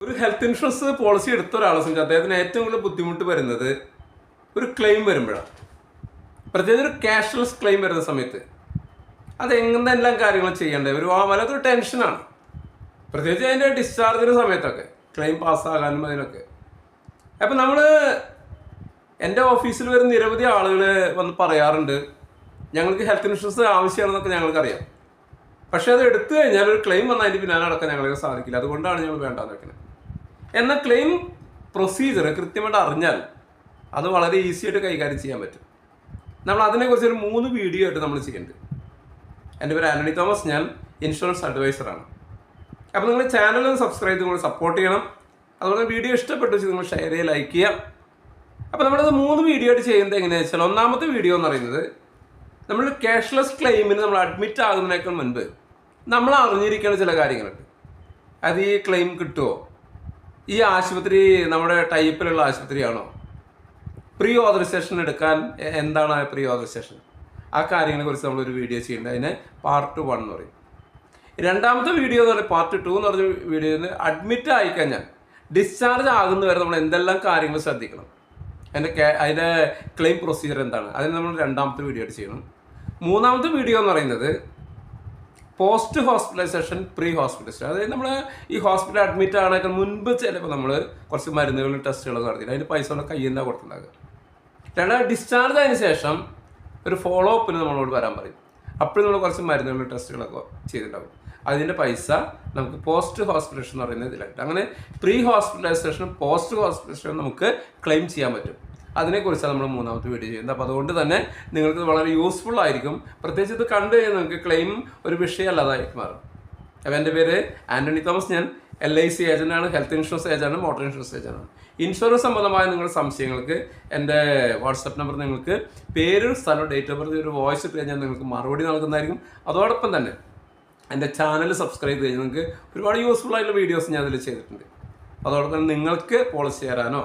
ഒരു health insurance policy എടുത്ത ഒരാളെ സംബന്ധിച്ച് അദ്ദേഹത്തിന് ഏറ്റവും കൂടുതൽ ബുദ്ധിമുട്ട് വരുന്നത് ഒരു ക്ലെയിം വരുമ്പോഴാണ് പ്രത്യേകിച്ച് ഒരു ക്യാഷ്ലെസ് ക്ലെയിം വരുന്ന സമയത്ത്. അത് എന്തെല്ലാം കാര്യങ്ങൾ ചെയ്യേണ്ടത്? ഒരു വല്ലാത്തൊരു ടെൻഷനാണ് പ്രത്യേകിച്ച് അതിന്റെ ഡിസ്ചാർജിന്റെ സമയത്തൊക്കെ ക്ലെയിം പാസ്സാകാനും അതിനൊക്കെ. അപ്പം നമ്മൾ എന്റെ ഓഫീസിൽ വരുന്ന നിരവധി ആളുകൾ വന്ന് പറയാറുണ്ട് ഞങ്ങൾക്ക് ഹെൽത്ത് ഇൻഷുറൻസ് ആവശ്യമാണെന്നൊക്കെ ഞങ്ങൾക്കറിയാം. പക്ഷേ അത് എടുത്തു കഴിഞ്ഞാൽ ഒരു ക്ലെയിം വന്നാൽ അതിന്റെ പിന്നാലെ നടക്കാൻ ഞങ്ങൾക്ക് സാധിക്കില്ല. അതുകൊണ്ടാണ് ഞങ്ങൾ വേണ്ടാന്ന് വെക്കുന്നത് എന്നാൽ ക്ലെയിം പ്രൊസീജിയർ കൃത്യമായിട്ട് അറിഞ്ഞാൽ അത് വളരെ ഈസി ആയിട്ട് കൈകാര്യം ചെയ്യാൻ പറ്റും. നമ്മൾ അതിനെക്കുറിച്ച് ഒരു മൂന്ന് വീഡിയോ ആയിട്ട് നമ്മൾ ചെയ്യുന്നുണ്ട്. എന്റെ പേര് ആന്റണി തോമസ് ഞാൻ ഇൻഷുറൻസ് അഡ്വൈസറാണ് അപ്പോൾ നിങ്ങൾ ചാനലും സബ്സ്ക്രൈബ് ചെയ്ത് നിങ്ങൾ സപ്പോർട്ട് ചെയ്യണം. അതുപോലെ വീഡിയോ ഇഷ്ടപ്പെട്ടു വെച്ച് നിങ്ങൾ ഷെയർ ചെയ്യുക ലൈക്ക് ചെയ്യാം അപ്പോൾ നമ്മളത് മൂന്ന് വീഡിയോ ആയിട്ട് ചെയ്യുന്നത് എങ്ങനെയാണെന്ന് വെച്ചാൽ ഒന്നാമത്തെ വീഡിയോ എന്ന് പറയുന്നത് നമ്മൾ ക്യാഷ്ലെസ് ക്ലെയിമിന് നമ്മൾ അഡ്മിറ്റ് ആകുന്നതിനേക്കാൾ മുൻപ് നമ്മൾ അറിഞ്ഞിരിക്കേണ്ട ചില കാര്യങ്ങളുണ്ട്. അത് ഈ ക്ലെയിം കിട്ടുമോ ഈ ആശുപത്രി നമ്മുടെ ടൈപ്പിലുള്ള ആശുപത്രിയാണോ? പ്രീ ഓതറൈസേഷൻ എടുക്കാൻ എന്താണ് പ്രീ ഓതറൈസേഷൻ ആ കാര്യങ്ങളെ കുറിച്ച് നമ്മളൊരു വീഡിയോ ചെയ്യേണ്ടത് അതിന് പാർട്ട് വൺ എന്ന് പറയും. രണ്ടാമത്തെ വീഡിയോ എന്ന് പറയുന്നത് പാർട്ട് ടു എന്ന് പറഞ്ഞ വീഡിയോയിൽ അഡ്മിറ്റ് ആയിക്കഴിഞ്ഞാൽ ഡിസ്ചാർജ് ആകുന്നവരെ നമ്മൾ എന്തെല്ലാം കാര്യങ്ങൾ ശ്രദ്ധിക്കണം. അതിന്റെ അതിന്റെ ക്ലെയിം പ്രൊസീജിയർ എന്താണ്? അതിന് നമ്മൾ രണ്ടാമത്തെ വീഡിയോ ആയിട്ട് ചെയ്യണം. മൂന്നാമത്തെ വീഡിയോ എന്ന് പറയുന്നത് പോസ്റ്റ് ഹോസ്പിറ്റലൈസേഷൻ പ്രീ ഹോസ്പിറ്റലൈസേഷൻ അതായത് നമ്മൾ ഈ ഹോസ്പിറ്റൽ അഡ്മിറ്റ് ആണെങ്കിൽ മുൻപ് ചിലപ്പോൾ നമ്മൾ കുറച്ച് മരുന്നുകളും ടെസ്റ്റുകളും നടത്തിയിട്ട് അതിന് പൈസ നമ്മുടെ കയ്യിൽ നിന്നാണ് കൊടുത്തിട്ടുണ്ടാകുക രണ്ടാമത് ഡിസ്ചാർജ് ആയതിനു ശേഷം ഒരു ഫോളോ അപ്പിന് നമ്മളോട് വരാൻ പറയും. അപ്പോൾ നമ്മൾ കുറച്ച് മരുന്നുകളും ടെസ്റ്റുകളൊക്കെ ചെയ്തിട്ടുണ്ടാകും അതിന്റെ പൈസ നമുക്ക് പോസ്റ്റ് ഹോസ്പിറ്റലൈസേഷൻ എന്ന് പറയുന്ന ഇതിലായിട്ട് അങ്ങനെ പ്രീ ഹോസ്പിറ്റലൈസേഷനും പോസ്റ്റ് ഹോസ്പിറ്റലൈസേഷനും നമുക്ക് ക്ലെയിം ചെയ്യാൻ പറ്റും. അതിനെക്കുറിച്ചാണ് നമ്മൾ മൂന്നാമത്തെ വീഡിയോ ചെയ്യുന്നത്. അപ്പോൾ അതുകൊണ്ട് തന്നെ നിങ്ങൾക്ക് വളരെ യൂസ്ഫുൾ ആയിരിക്കും. പ്രത്യേകിച്ച് ഇത് കണ്ടു കഴിഞ്ഞാൽ നിങ്ങൾക്ക് ക്ലെയിം ഒരു വിഷയമല്ലാതായി മാറും. അപ്പോൾ എന്റെ പേര് ആന്റണി തോമസ്. ഞാൻ L I C ഏജന്റാണ് health insurance agent motor insurance ഏജന്റാണ് insurance സംബന്ധമായ നിങ്ങളുടെ സംശയങ്ങൾക്ക് എന്റെ വാട്സപ്പ് നമ്പർ നിങ്ങൾക്ക് പേരും സ്ഥലവും ഡേറ്റ് ഓഫ് ബർത്ത് ഒരു വോയിസ് ഇട്ട് കഴിഞ്ഞാൽ നിങ്ങൾക്ക് മറുപടി നൽകുന്നതായിരിക്കും. അതോടൊപ്പം തന്നെ എന്റെ ചാനൽ സബ്സ്ക്രൈബ് ചെയ്ത് കഴിഞ്ഞാൽ നിങ്ങൾക്ക് ഒരുപാട് യൂസ്ഫുൾ ആയിട്ടുള്ള വീഡിയോസ് ഞാൻ അതിൽ ചെയ്തിട്ടുണ്ട്. അതോടൊപ്പം നിങ്ങൾക്ക് പോളിസി ചേരാനോ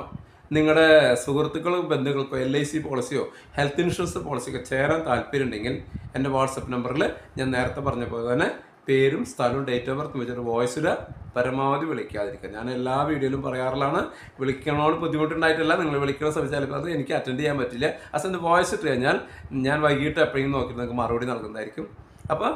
നിങ്ങളുടെ സുഹൃത്തുക്കളും ബന്ധുക്കൾക്കോ എൽ ഐ സി പോളിസിയോ ഹെൽത്ത് ഇൻഷുറൻസ് പോളിസിയൊക്കെ ചേരാൻ താല്പര്യമുണ്ടെങ്കിൽ എന്റെ വാട്സപ്പ് നമ്പറിൽ ഞാൻ നേരത്തെ പറഞ്ഞ പോലെ തന്നെ പേരും സ്ഥലവും ഡേറ്റ് ഓഫ് ബർത്ത് വോയിസ് ഇടുക പരമാവധി വിളിക്കാതിരിക്കുക. ഞാൻ എല്ലാ വീഡിയോയിലും പറയാറുള്ളതാണ് വിളിക്കണോട് ബുദ്ധിമുട്ടുണ്ടായിട്ടില്ല നിങ്ങൾ വിളിക്കുന്ന ശ്രമിച്ചാൽ അത് എനിക്ക് അറ്റൻഡ് ചെയ്യാൻ പറ്റില്ല. അസന്റെ വോയിസ് ഇട്ട് കഴിഞ്ഞാൽ ഞാൻ വൈകിട്ട് എപ്പോഴെങ്കിലും നോക്കി നിങ്ങൾക്ക് മറുപടി നൽകുന്നതായിരിക്കും. അപ്പോൾ